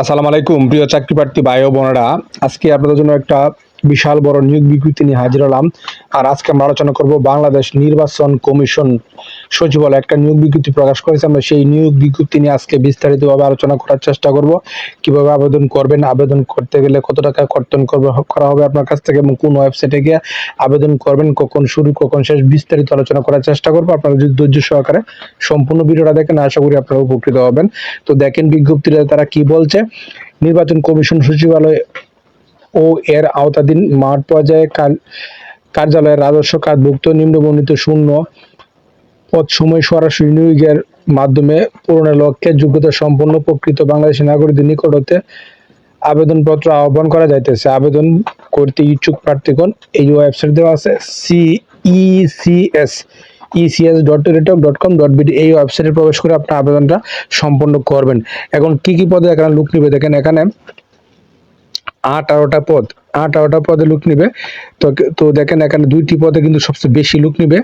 আসসালামু আলাইকুম প্রিয় চাকরি প্রার্থী ভাই বোনেরা। আজকে আপনাদের জন্য একটা বিশাল বড় নিয়োগ বিজ্ঞপ্তি নিয়ে হাজির হলাম। আর আজকে আমরা আলোচনা করব বাংলাদেশ নির্বাচন কমিশন সচিবালয় একটা নিয়োগ বিজ্ঞপ্তি প্রকাশ করেছে। আমরা সেই নিয়োগ বিজ্ঞপ্তি নিয়ে আজকে বিস্তারিতভাবে আলোচনা করার চেষ্টা করব। কীভাবে আবেদন করবেন? আবেদন করতে গেলে কত টাকা কর্তন করবে করা হবে আপনার কাছ থেকে এবং কোন ওয়েবসাইটে গিয়ে আবেদন করবেন, কখন শুরু, কখন শেষ, বিস্তারিত আলোচনা করার চেষ্টা করব। আপনারা যদি ধৈর্য সহকারে সম্পূর্ণ ভিডিওটা দেখেন, আশা করি আপনারা উপকৃত হবেন। তো দেখেন বিজ্ঞপ্তিটা তারা কি বলছে? নির্বাচন কমিশন সচিবালয় ও এর আওতাধীন মাঠ পর্যায়ে কার- কার্যালয়ের রাজস্ব কার্ডভুক্ত নিম্নবর্ণিত শূন্য পদ সময় সরাসরি নিয়োগের মাধ্যমে পূরণের লক্ষ্যে যোগ্যতা সম্পন্ন প্রকৃত বাংলাদেশি নাগরিকদের নিকট হতে আবেদনপত্র আহ্বান করা যাইতেছে। আবেদন করতে ইচ্ছুক প্রার্থীগণ, এই ওয়েবসাইট দেওয়া আছে E CECS ECS dot Teletalk dot com dot BD এই ওয়েবসাইটে প্রবেশ করে আপনার আবেদনটা সম্পন্ন করবেন। এখন কি কি পদে এখানে লুক নিবে দেখেন এখানে আঠারোটা পদ, আঠারোটা পদে লুক নিবে। তো তো দেখেন এখানে দুইটি পদে কিন্তু সবচেয়ে বেশি লুক নিবে।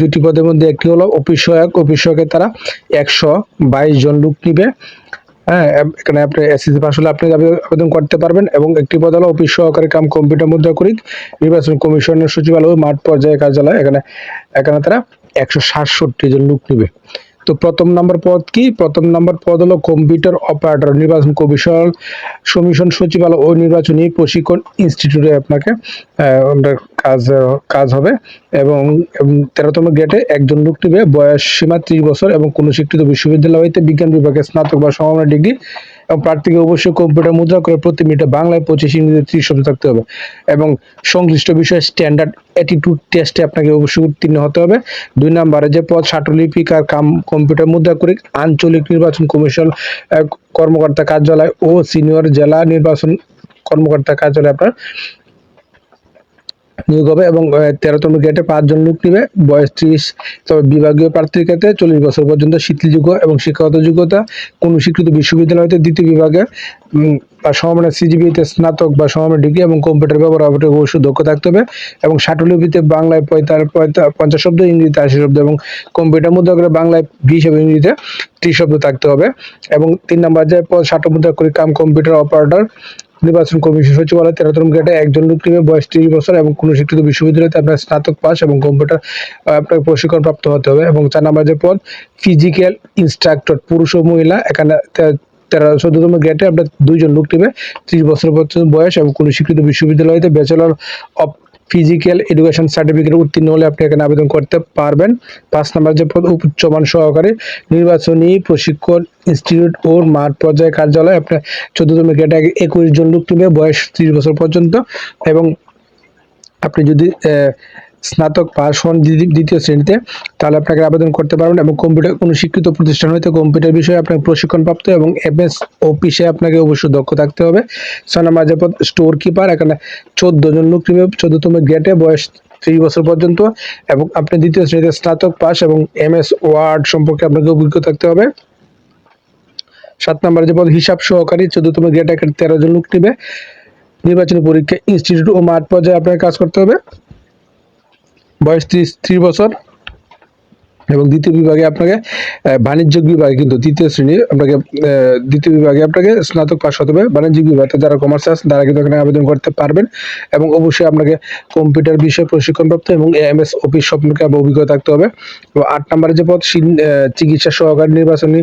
দুইটি পদের মধ্যে একটি হলো অফিস সহায়ক, অফিস সহায়কের তারা একশো বাইশ জন লুক নিবে। হ্যাঁ এখানে আপনি এসএসসি পাস হলে আপনি আবেদন করতে পারবেন এবং একটি পদ হলো অফিস সহকারী কাম কম্পিউটার মুদ্রা করিক নির্বাচন কমিশনের সচিবালয় মাঠ পর্যায়ে কার্যালয়। এখানে এখানে তারা একশো সাতষট্টি জন লোক নিবে। তো প্রথম নম্বর পদ কি? প্রথম নম্বর পদ হলো কম্পিউটার অপারেটর নির্বাচন কমিশন কমিশন সচিবালয় ও নির্বাচনী প্রশিক্ষণ ইনস্টিটিউটে আপনাকে আপনার কাজ কাজ হবে এবং তেরোতম গ্রেডে একজন লোক নিবে বয়স সীমা ত্রিশ বছর এবং কোনো শিক্ষিত বিশ্ববিদ্যালয় হইতে বিজ্ঞান বিভাগে স্নাতক বা সমমানের ডিগ্রি এবং প্রার্থীকে অবশ্যই কম্পিউটার মুদ্রা করে প্রতি মিনিটে বাংলায় পঁচিশ ইংরেজি ত্রিশ শব্দ থাকতে হবে এবং সংশ্লিষ্ট বিষয়ে স্ট্যান্ডার্ড অ্যাটিটিউড টেস্টে আপনাকে অবশ্যই উত্তীর্ণ হতে হবে। দুই নম্বরে যে পদ ছাত্রলিপিক আর কাম কম্পিউটার মুদ্রা করে আঞ্চলিক নির্বাচন কমিশন কর্মকর্তা কার্যালয় ও সিনিয়র জেলা নির্বাচন কর্মকর্তা কার্যালয় আপনার নিয়োগ হবে এবং তেরোতম গ্রেডে পাঁচজন লোক নিবে। বয়স ত্রিশ, তবে বিভাগীয় প্রার্থীর ক্ষেত্রে চল্লিশ বছর পর্যন্ত শিথিলযোগ্য এবং শিক্ষাগত যোগ্যতা কোন স্বীকৃত বিশ্ববিদ্যালয়তে দ্বিতীয় বিভাগে বা সমমানের সিজিবিতে স্নাতক বা সমমানের ডিগ্রি এবং কম্পিউটার ব্যবহার অবশ্যই দক্ষ থাকতে হবে। এবং ষাটলিপিতে বাংলায় পঞ্চাশ শব্দ, ইংরেজিতে আশি শব্দ এবং কম্পিউটার মুদ্রা করে বাংলায় বিশ এবং ইংরেজিতে ত্রিশ শব্দ থাকতে হবে। এবং তিন নম্বর যে পদ ষাট মুদ্রা করে কাম কম্পিউটার অপারেটর নির্বাচন কমিশন সচিবালয় তেরোতম গেটে একজন লোক বয়স তিরিশ বছর এবং কোনো শিক্ষিত বিশ্ববিদ্যালয়তে আপনার স্নাতক পাস এবং কম্পিউটার আপনার প্রশিক্ষণ প্রাপ্ত হতে হবে এবং চার নম্বর যে পদ ফিজিক্যাল ইনস্ট্রাক্টর পুরুষ ও মহিলা, এখানে তেরো, চোদ্দতম গ্রেডে আপনার দুইজন লোক নেবে, ত্রিশ বছর পর্যন্ত বয়স এবং কোনো স্বীকৃত বিশ্ববিদ্যালয়তে bachelor of physical education certificate উত্তীর্ণ হলে আপনি এখানে আবেদন করতে পারবেন। পাঁচ নম্বর যে পদ, উচ্চমান সহকারে নির্বাচনী প্রশিক্ষণ ইনস্টিটিউট ও মাঠ পর্যায়ে কার্যালয় আপনার চোদ্দতম গ্রেডে একুশ জন লোক তুলবে, বয়স ত্রিশ বছর পর্যন্ত। এবং আপনি যদি স্নাতক পাস হন দ্বিতীয়- শ্রেণীতে, তাহলে আপনাকে আবেদন করতে পারবেন এবং কম্পিউটার কোনো শিক্ষিত প্রতিষ্ঠান হইতে কম্পিউটার বিষয়ে আপনার প্রশিক্ষণপ্রাপ্ত এবং এমএস অফিসে আপনাকে অবশ্যই দক্ষ থাকতে হবে। ছয় নম্বর স্টোর কিপার এখানে চোদ্দ জন লোক নিবে চোদ্দতম গেটে বয়স ত্রিশ বছর পর্যন্ত এবং আপনি দ্বিতীয় শ্রেণীতে স্নাতক পাস এবং এমএস ওয়ার্ড সম্পর্কে আপনাকে অভিজ্ঞ থাকতে হবে। সাত নম্বর যে পদ হিসাব সহকারী, চোদ্দতম গ্রেড এখানে তেরো জন লোক নেবে। নির্বাচনী পরীক্ষা ইনস্টিটিউট ও মাঠ পর্যায়ে আপনাকে কাজ করতে হবে। বয়স ত্রিশ বছর। এবং দ্বিতীয় বিভাগে আপনাকে বাণিজ্যিক বিভাগে কিন্তু দ্বিতীয় শ্রেণি, আপনাকে দ্বিতীয় বিভাগে আপনাকে স্নাতক পাস হতে হবে। বাণিজ্যিক বিভাগে যারা কমার্স আছে, তারা কিন্তু এখানে আবেদন করতে পারবেন। এবং অবশ্যই আপনাকে কম্পিউটার বিষয়ে প্রশিক্ষণপ্রাপ্ত এবং এম এস অফিস সম্পর্কে অভিজ্ঞতা থাকতে হবে। এবং আট নম্বরে যে পদ চিকিৎসা সহকারী নির্বাচনী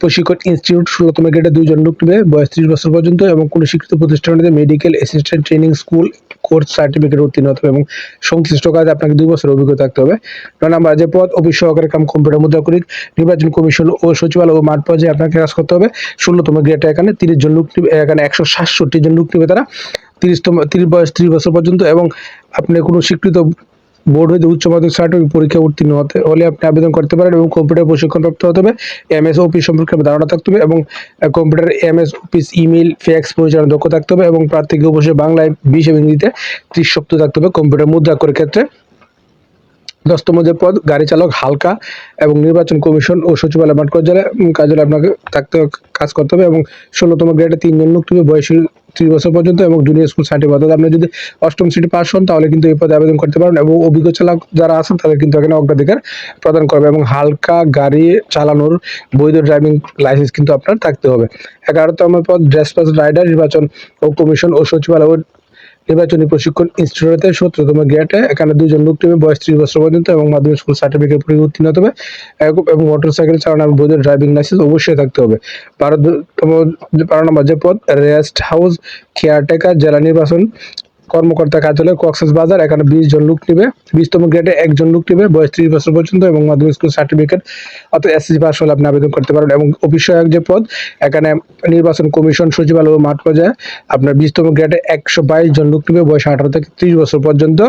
প্রশিক্ষণ ইনস্টিটিউট ষোলোতম গ্রেডে দুইজন লোক নেবে। বয়স ত্রিশ বছর পর্যন্ত এবং কোনো স্বীকৃত প্রতিষ্ঠানে medical assistant training school course certificate উত্তীর্ণ হতে হবে এবং সংশ্লিষ্ট কাজে আপনাকে দুই বছর অভিজ্ঞতা থাকতে হবে। নয় নাম্বার, যে পদ অফিস সহকারী কাম কম্পিউটার মুদ্রা করি নির্বাচন কমিশন ও সচিবালয় ও মাঠ পর্যায়ে আপনাকে কাজ করতে হবে। ষোলোতম গ্রেডে এখানে তিরিশ জন লোক এখানে একশো সাতষট্টি জন লোক নেবে তারা। তিরিশতম, তিরিশ বয়স ত্রিশ বছর পর্যন্ত এবং আপনি কোনো স্বীকৃত বোর্ড হইতে উচ্চ মাধ্যমিক সার্টিফিকেট পরীক্ষা উত্তীর্ণ হতে হলে আপনি আবেদন করতে পারেন এবং কম্পিউটার প্রশিক্ষণ প্রশিক্ষণপ্রাপ্ত হতে হবে। এমএস অফিস সম্পর্কে ধারণা থাকতে হবে এবং computer MS office email fax পরিচালনা দক্ষ থাকতে হবে এবং প্রার্থীকে অবশ্যই বাংলায় বিশ এবং ইংরেজিতে ত্রিশ সপ্তাহ থাকতে হবে কম্পিউটার মুদ্রা করে ক্ষেত্রে। দশতম যে পদ, গাড়ি চালক, হালকা এবং নির্বাচন কমিশন ও সচিবালয়, মাঠ কার্যালয়ে কার্যালয়ে আপনাকে থাকতে কাজ করতে হবে এবং ষোলোতম গ্রেডে তিনজন লোক তুমি বয়সী ত্রিশ বছর পর্যন্ত এবং জুনিয়র স্কুল সার্টিফিকেট অর্থাৎ আপনি যদি অষ্টম শ্রেণি পাস হন, তাহলে কিন্তু এই পদে আবেদন করতে পারেন এবং অভিজ্ঞ চালক যারা আছেন, তাদের কিন্তু এখানে অগ্রাধিকার প্রদান করবে এবং হালকা গাড়ি চালানোর বৈধ ড্রাইভিং লাইসেন্স কিন্তু আপনার থাকতে হবে। এগারোতম পদ ড্রেস পাস রাইডার নির্বাচন ও কমিশন ও সচিবালয় নির্বাচনী প্রশিক্ষণ ইনস্টিটিউটে সতেরোতম গ্রেডে, এখানে দুজন লোক টিমে বয়স ত্রিশ বছর পর্যন্ত এবং মাধ্যমিক স্কুল সার্টিফিকেট পরীক্ষা উত্তীর্ণ হতে হবে। এবং- এবং মোটর সাইকেল চালানোর বৈধ ড্রাইভিং লাইসেন্স অবশ্যই থাকতে হবে। বারোতম বারো নম্বর যে পদ রেস্ট হাউস কেয়ারটেকার জেলা নির্বাচন কর্মকর্তা কার্যালয় কক্সেস বাজার, এখানে বিশ জন লোক নিবে। বিশতম গ্রেডে একজন লোক নিবে, বয়স ত্রিশ বছর পর্যন্ত এবং মাধ্যমিক স্কুল সার্টিফিকেট অর্থাৎ এসএসসি পাস হলে আপনি আবেদন করতে পারেন এবং অফিস যে পদ, এখানে নির্বাচন কমিশন, সচিবালয় মাঠ পর্যায়ে আপনার বিশতম গ্রেডে একশো বাইশ জন লোক নিবে, বয়স আঠারো থেকে ত্রিশ বছর পর্যন্ত।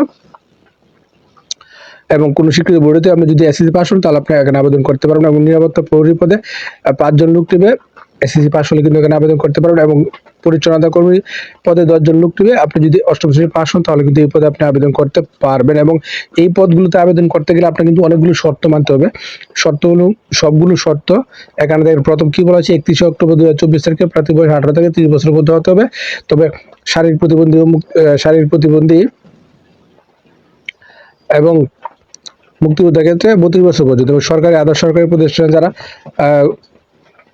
এবং কোনো স্বীকৃত বোর্ডেতে আপনি যদি এসএসসি পাস হন, তাহলে আপনি এখানে আবেদন করতে পারবেন এবং নিরাপত্তা প্রহরী পদে পাঁচজন লোক নেবে। এসএসসি পাস হলে কিন্তু এখানে আবেদন করতে পারবেন এবং পরিচালনা কর্মী পদে দশজন লোক নেবে। আপনি যদি অষ্টম শ্রেণি পাস হন, তাহলে কিন্তু এই পদে আপনি আবেদন করতে পারবেন এবং এই পদগুলোতে আবেদন করতে গেলে আপনার কিন্তু অনেকগুলো শর্ত মানতে হবে। শর্তগুলো, সবগুলো শর্ত এখানে দেখেন, প্রথম কি বলা হচ্ছে একত্রিশে অক্টোবর দু হাজার চব্বিশ তারিখে প্রার্থী বয়স আঠারো থেকে তিরিশ বছরের মধ্যে হতে হবে। তবে শারীরিক প্রতিবন্ধী শারীরিক প্রতিবন্ধী এবং মুক্তিযোদ্ধার ক্ষেত্রে বত্রিশ বছর পর্যন্ত। এবং সরকারি, আধা সরকারি প্রতিষ্ঠানে যারা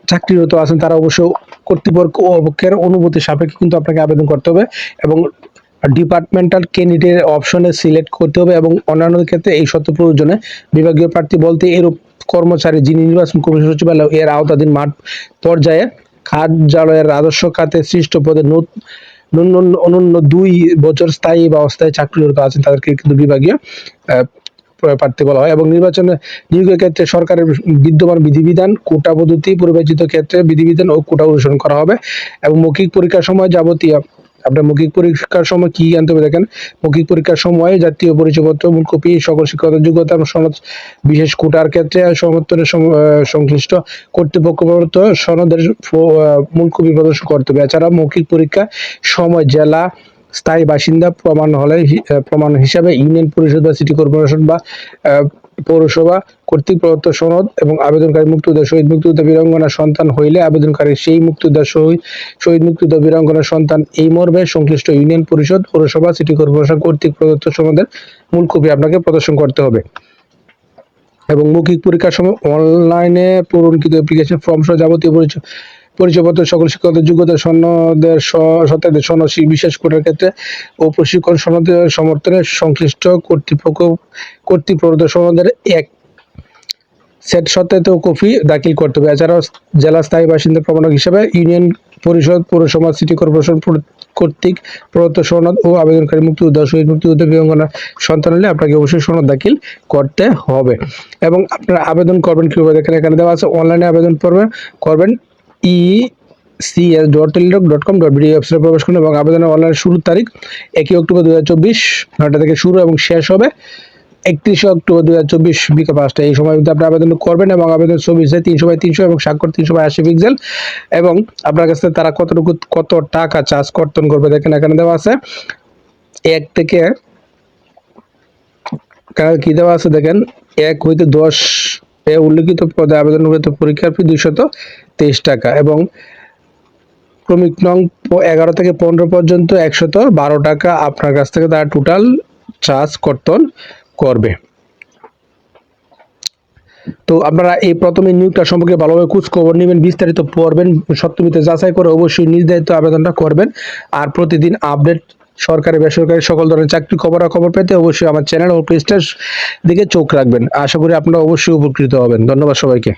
চাকরিরত আছেন, তারা অবশ্য কর্তৃপক্ষের অনুমতি সাপেক্ষে কিন্তু আপনাকে আবেদন করতে হবে এবং ডিপার্টমেন্টাল ক্যান্ডিডেট অপশনে সিলেক্ট করতে হবে এবং অন্যান্য ক্ষেত্রে এই সত্য প্রয়োজনে বিভাগীয় প্রার্থী বলতে এরূপ কর্মচারী যিনি নির্বাচন কমিশন সচিবালয় এর আওতাধীন মাঠ পর্যায়ে কার্যালয়ের আদর্শ খাতে সৃষ্ট পদে অনন্য দুই বছর স্থায়ী বা অস্থায়ী চাকরিরত আছেন তাদেরকে কিন্তু বিভাগীয় প্রার্থী বলা হয় এবং নির্বাচনে নিয়োগের ক্ষেত্রে সরকারের বিদ্যমান বিধিবিধান, কোটা পদ্ধতি পরিবেচিত ক্ষেত্রে বিধিবিধান ও কোটা অনুসরণ করা হবে এবং মৌখিক পরীক্ষার সময় যাবতীয়, আপনার মৌখিক পরীক্ষার সময় কি আনতে হবে দেখেন? মৌখিক পরীক্ষার সময় জাতীয় পরিচয়পত্র, মূল কপি, সকল শিক্ষকতার যোগ্যতা সনদ, বিশেষ কোটার ক্ষেত্রে সমর্থনের সংশ্লিষ্ট কর্তৃপক্ষ সনদের মূল কপি প্রদর্শন করতে হবে। এছাড়া মৌখিক পরীক্ষা সময়, জেলা স্থায়ী বাসিন্দা প্রমাণ হলে প্রমাণ হিসাবে ইউনিয়ন পরিষদ বা সিটি কর্পোরেশন বা পৌরসভা কর্তৃক প্রদত্ত সনদ এবং আবেদনকারী মুক্তিযোদ্ধা শহীদ মুক্তিযোদ্ধা বীরাঙ্গনার সন্তান হইলে আবেদনকারী সেই মুক্তিযোদ্ধা শহীদ শহীদ মুক্তিযোদ্ধা বীরাঙ্গনার সন্তান এই মর্মে সংশ্লিষ্ট ইউনিয়ন পরিষদ, পৌরসভা, সিটি কর্পোরেশন কর্তৃক প্রদত্ত সনদের মূল কপি আপনাকে প্রদর্শন করতে হবে। এবং মৌখিক পরীক্ষার সময় অনলাইনে পূরণকৃত অ্যাপ্লিকেশন ফর্ম সহ যাবতীয় পরিচয় পরিচয়পত্র, সকল শিক্ষকদের যোগ্যতা, সনদের স- সত্যাদের সনদ বিশেষ কোটার ক্ষেত্রে ও প্রশিক্ষণ সনদের সমর্থনে সংশ্লিষ্ট কর্তৃপক্ষ কর্তৃক প্রদত্ত সনদের এক সেট সত্যায়িত কপি দাখিল করতে হবে। এছাড়াও জেলা স্থায়ী বাসিন্দা প্রমাণক হিসেবে ইউনিয়ন পরিষদ, পৌরসভা, সিটি কর্পোরেশন প্র- কর্তৃক প্রদত্ত সনদ ও আবেদনকারী মুক্তিযোদ্ধা শহীদ মুক্তিযোদ্ধা বীরঙ্গনা সন্তান হলে আপনাকে অবশ্যই সনদ দাখিল করতে হবে। এবং আপনারা আবেদন করবেন কীভাবে? দেখেন এখানে দেওয়া আছে, অনলাইনে আবেদন করবেন করবেন E CS dot Teletalk dot com dot BD ওয়েবসাইটে প্রবেশ করুন এবং আবেদনের অনলাইন শুরুর তারিখ একই অক্টোবর দু হাজার চব্বিশ, নয়টা থেকে শুরু এবং শেষ হবে একত্রিশে অক্টোবর দু হাজার চব্বিশ, বিকেল পাঁচটা এই সময় মধ্যে আপনি আবেদন করবেন এবং আবেদন ছবি হিসেবে তিনশো বাই তিনশো এবং স্বাক্ষর তিনশো বাই আশি পিক্সেল এবং আপনার কাছ তারা কতটুকু, কত টাকা চার্জ কর্তন করবে দেখেন এখানে দেওয়া আছে। এক থেকে কি দেওয়া আছে দেখেন? এক হইতে দশ এ উল্লেখিত পদে আবেদন পরীক্ষার ফি দুইশত তেইশ টাকা এবং ক্রমিক নং এগারো থেকে পনেরো পর্যন্ত একশত বারো টাকা আপনার কাছ থেকে তারা টোটাল চার্জ কর্তন করবে। তো আপনারা এই প্রথমে নিয়োগটা সম্পর্কে ভালোভাবে খোঁজ খবর নেবেন, বিস্তারিত পড়বেন, সত্যমিতে যাচাই করে অবশ্যই নির্ধারিত আবেদনটা করবেন। আর প্রতিদিন আপডেট সরকারি, বেসরকারি সকল ধরনের চাকরি খবরাখবর পেতে অবশ্যই আমার চ্যানেল ও পেজটার দিকে চোখ রাখবেন। আশা করি আপনারা অবশ্যই উপকৃত হবেন। ধন্যবাদ সবাইকে।